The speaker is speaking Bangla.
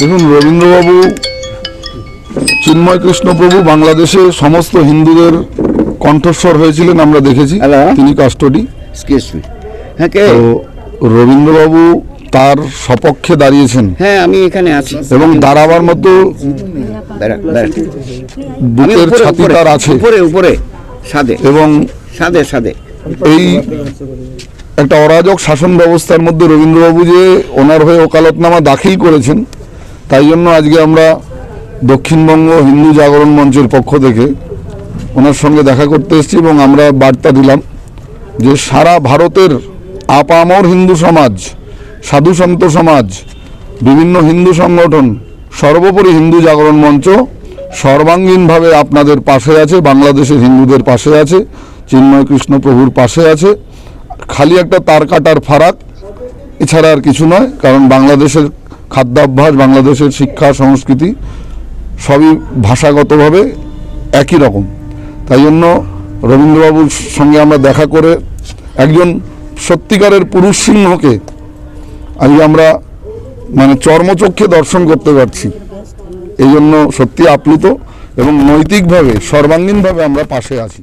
দেখুন রবীন্দ্রবাবু চিন্ময় কৃষ্ণ প্রভু বাংলাদেশে সমস্ত হিন্দুদের কণ্ঠস্বর হয়েছিলেন আমরা দেখেছি? তিনি কাস্টডি হ্যাঁ কে? তো রবীন্দ্রবাবু তার সপক্ষে দাঁড়িয়েছেন। হ্যাঁ আমি এখানে আছি। এবং দাঁড়াবার মতো। বুকের ছাতি তার আছে। উপরে উপরে সাদে। এবং সাদে সাদে। এই একটা অরাজক শাসন ব্যবস্থার মধ্যে রবীন্দ্রবাবু যে ওনার হয়ে ওকালতনামা দাখিল করেছেন তাই জন্য আজকে আমরা দক্ষিণবঙ্গ হিন্দু জাগরণ মঞ্চের পক্ষ থেকে ওনার সঙ্গে দেখা করতে এসেছি এবং আমরা বার্তা দিলাম যে সারা ভারতের আপামর হিন্দু সমাজ, সাধু সন্ত সমাজ, বিভিন্ন হিন্দু সংগঠন, সর্বোপরি হিন্দু জাগরণ মঞ্চ সর্বাঙ্গীনভাবে আপনাদের পাশে আছে, বাংলাদেশের হিন্দুদের পাশে আছে, চিন্ময় কৃষ্ণ প্রভুর পাশে আছে। খালি একটা তার কাটার ফারাক, এছাড়া আর কিছু নয়, কারণ বাংলাদেশের খাদ্যাভ্যাস, বাংলাদেশের শিক্ষা, সংস্কৃতি সবই ভাষাগতভাবে একই রকম। তাই জন্য রবীন্দ্রবাবুর সঙ্গে আমরা দেখা করে একজন সত্যিকারের পুরুষ সিংহকে আজকে আমরা মানে চর্মচক্ষে দর্শন করতে পারছি। এই জন্য সত্যি আপ্লুত এবং নৈতিকভাবে, সর্বাঙ্গীনভাবে আমরা পাশে আছি।